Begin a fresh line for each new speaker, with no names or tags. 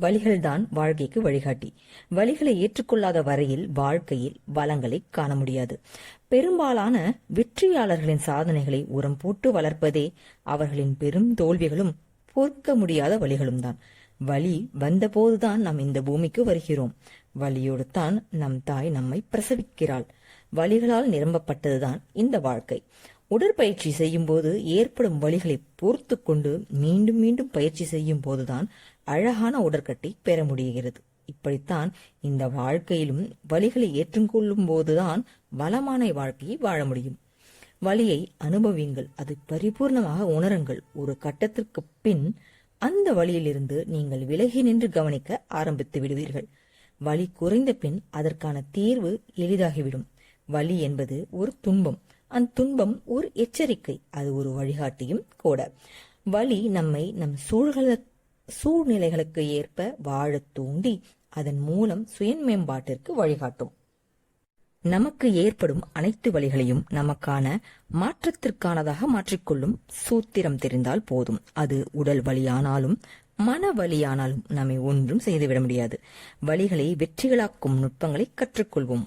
வழிகள்தான் வாழ்க்கைக்கு வழிகாட்டி. வழிகளை ஏற்றுக்கொள்ளாத வரையில் வாழ்க்கையில் வளங்களை காண முடியாது. பெரும்பாலான வெற்றியாளர்களின் சாதனைகளை உரம் போட்டு வளர்ப்பதே அவர்களின் பெரும் தோல்விகளும் பொறுக்க முடியாத வழிகளும் தான் வழி வந்தபோதுதான் நாம் இந்த பூமிக்கு வருகிறோம். வழியோடு தான் நம் தாய் நம்மை பிரசவிக்கிறாள். வழிகளால் நிரம்பப்பட்டதுதான் இந்த வாழ்க்கை. உடற்பயிற்சி செய்யும் போது ஏற்படும் வழிகளை பொறுத்து கொண்டு மீண்டும் மீண்டும் பயிற்சி செய்யும் போதுதான் அழகான உடற்கட்டை பெற முடிகிறது. இப்படித்தான் இந்த வாழ்க்கையிலும் வழிகளை ஏற்றுக்கொள்ளும் போதுதான் வளமான வாழ்க்கையை வாழ முடியும். வலியை அனுபவியுங்கள் அது பரிபூர்ணமாக உணருங்கள். ஒரு கட்டத்திற்கு பின் அந்த வழியிலிருந்து நீங்கள் விலகி நின்று கவனிக்க ஆரம்பித்து விடுவீர்கள். வலி குறைந்த பின் அதற்கான தீர்வு எளிதாகிவிடும். வலி என்பது ஒரு துன்பம். அந்த துன்பம் ஒரு எச்சரிக்கை. அது ஒரு வழிகாட்டியும் கூட. வலி நம்மை நம் சூழ்கள சூழ்நிலைகளுக்கு ஏற்ப வாழ தூண்டி அதன் மூலம் சுய மேம்பாட்டிற்கு வழிகாட்டும். நமக்கு ஏற்படும் அனைத்து வழிகளையும் நமக்கான மாற்றத்திற்கானதாக மாற்றிக்கொள்ளும் சூத்திரம் தெரிந்தால் போதும். அது உடல் வலியானாலும் மன வலியானாலும் நம்மை ஒன்றும் செய்துவிட முடியாது. வழிகளை வெற்றிகளாக்கும் நுட்பங்களை கற்றுக்கொள்வோம்.